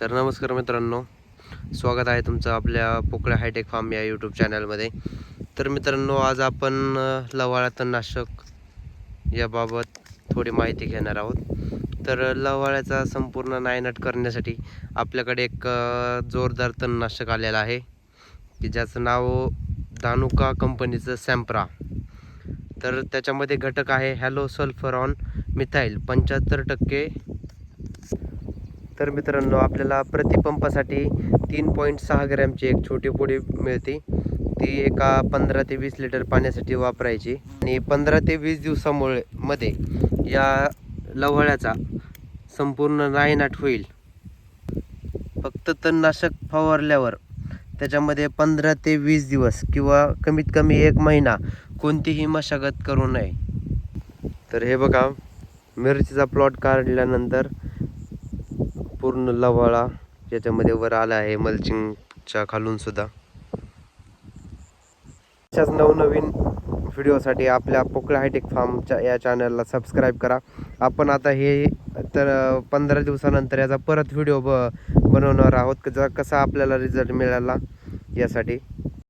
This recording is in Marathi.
तर नमस्कार मित्रांनो. स्वागत आहे तुमचं आपल्या पोकळ्या हायटेक फार्म या यूट्यूब चॅनलमध्ये. तर मित्रांनो आज आपण लवाळा तणनाशक याबाबत थोडी माहिती घेणार आहोत. तर लवाळ्याचा संपूर्ण नायनाट करण्यासाठी आपल्याकडे एक जोरदार तणनाशक आलेलं आहे की ज्याचं नाव दानुका कंपनीचं सॅम्प्रा. तर त्याच्यामध्ये घटक आहे हॅलो सल्फरॉन मिथाईल पंच्याहत्तर टक्के तर मित्रांनो आपल्याला प्रतिपंपासाठी तीन पॉईंट सहा ग्रॅमची एक छोटी पुडी मिळते. ती एका पंधरा ते वीस लिटर पाण्यासाठी वापरायची. आणि पंधरा ते वीस दिवसामुळे मध्ये या लवळ्याचा संपूर्ण नायनाट होईल. फक्त तणनाशक फवारल्यावर त्याच्यामध्ये पंधरा ते वीस दिवस किंवा कमीत कमी एक महिना कोणतीही मशागत करू नये. तर हे बघा मिरचीचा प्लॉट काढल्यानंतर पूर्ण लवाळा याच्यामध्ये वर आला आहे मल्चिंगच्या खालून सुद्धा. अशाच नवनवीन व्हिडिओसाठी आपल्या पोकळा हायटेक फार्मच्या या चॅनलला सबस्क्राईब करा. आपण आता हे तर पंधरा दिवसानंतर याचा परत व्हिडिओ ब बनवणार आहोत. कसा आपल्याला रिझल्ट मिळाला यासाठी.